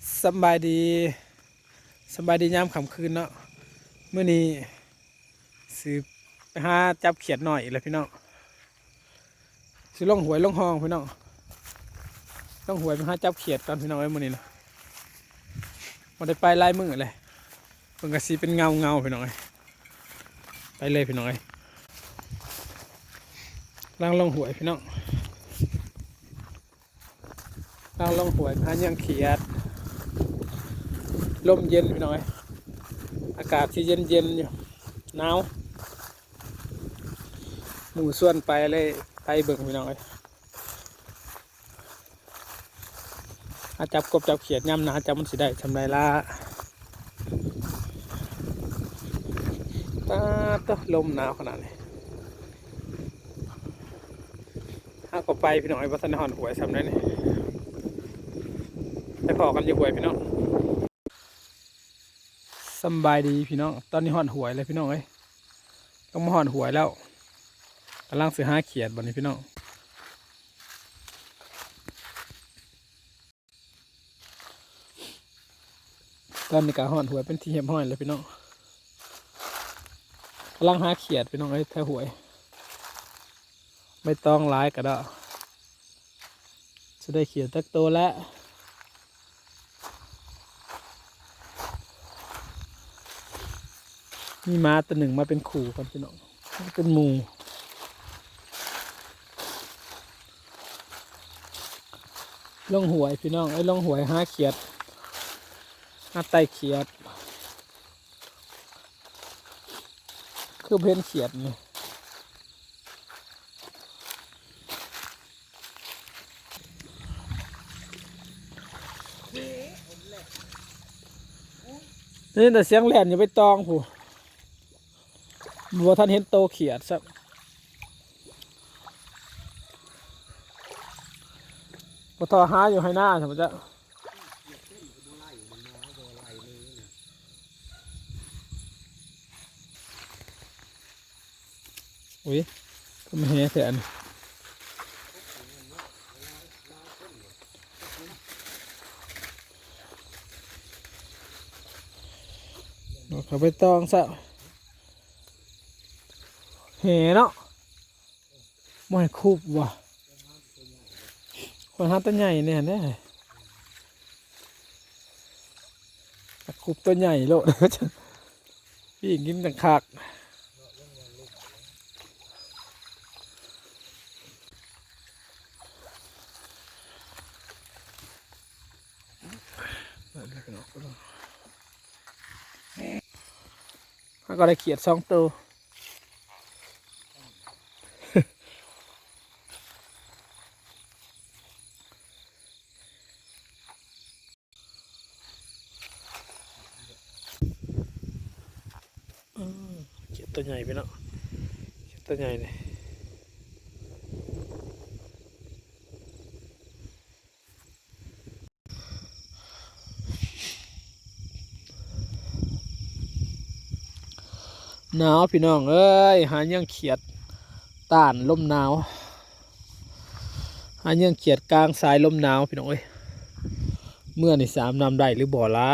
สบายดีสบายดียามค่ำคืนเนาะเมื่อนี้สืบไปหาจับเขียดหน่อยอีกแล้วพี่น้องสิล่องหวยล่องห้องพี่น้องต้องหวยไปหาจับเขียดตอนพี่น้องไอ้ยมื่อนี้นะมาได้ไปไล่มือเลยเพิ่งกระสีเป็นเงาเงาพี่น้องเอ้ไปเลยพี่น้องเอ้ยล่างล่องหวยพี่น้องล่างล่องหวยหายังเขียด ลมเย็นพี่น้อย อากาศที่เย็นเย็นๆอยู่หนาวหมู่ส่วนไปเลยไปเบิ่งพี่น้อยอาจับกบจับเขียดย่ำนาจับมันสิได้ทำไรล่ะตาตะลมหนาวขนาดนี้ถ้าก็ไปพี่น้อยวัฒนหอนหวยทำได้นี่ไปพอกันอยู่หวยพี่น้อง สบายดีพี่น้อง ตอนนี้หอนหวยเลยพี่น้องเอ้ยต้องมาหอนหวยแล้วกำลังซื้อห้าเขียดบันนี้พี่น้องตอนนี้ก็หอนหวยเป็นที่เหียมห้อยเลยพี่น้องกำลังห้าเขียดพี่น้องเอ้ยแท้หวย ไม่ต้องร้ายก็ได้จะได้เขียดตักโตวแล้ว มีม้าตัวหนึ่งมาเป็นขู่กันพี่น้องเป็นหมูล่องหวยพี่น้องไอ้ล่องหวยห้าเขียดห้าไตเขียด คือเพ้นเขียดนี่นี่แต่เสียงแหลนอย่าไปตองผู้ บัวท่านเห็นโตเขียดสักบัวทอหาอยู่ให้หน้าสมมติจะอุ้ยก็ไมเห็นแสนเขาไปตองซะ เหเนาะมวยคูบว่ะคนหาตัวใหญ่เนี่ยเนี่ยคูบตัวใหญ่โลดพี่กินต่างคากแล้วก็ได้เขียดสองตัว เขียด ตัวใหญ่ไปเนาะเขียดตัวใหญ่เลยหนาวพี่น้องเอ้ยหายังเขียดต้านลมหนาวหายังเขียดกลางสายลมหนาวพี่น้องเอ้ยเมื่อนี่สามนำได้หรือบ่ละ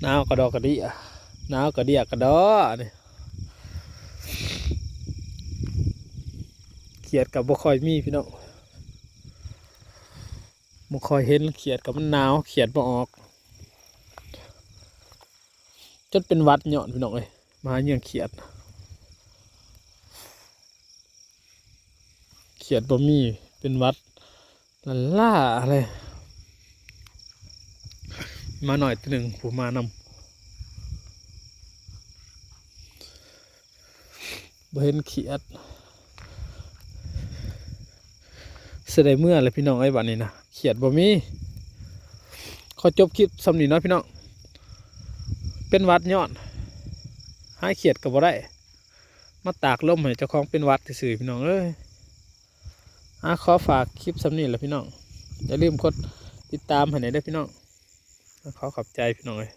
หนาวกระดอกกระดิอะ หนาวก็เดียกกระดอนี่เขียดกับบ่คอยมีพี่น้องบ่คอยเห็นเขียดกับมันหนาวเขียดบ่ออกจนเป็นวัดหย่อนพี่น้องเลยมาเยื่อเขียด เขียดบ่มีเป็นวัดลันล่าอะไรมาหน่อยตัวหนึ่งผมมานำ บ่เห็นเขียดเสด็จเมื่อเลยพี่น้องไอ้บัดนี้นะเขียดบ่มีขอจบคลิปสำนีเนาะพี่น้องเป็นวัดย้อนหายเขียดก็บ่ได้มาตากลมให้เจ้าของเป็นวัดซื่อพี่น้องเอ้ยอขอฝากคลิปสำนีแหละพี่น้องอย่าลืมกดติดตามให้หน่อยด้พี่น้องขอขอบใจพี่น้องเลย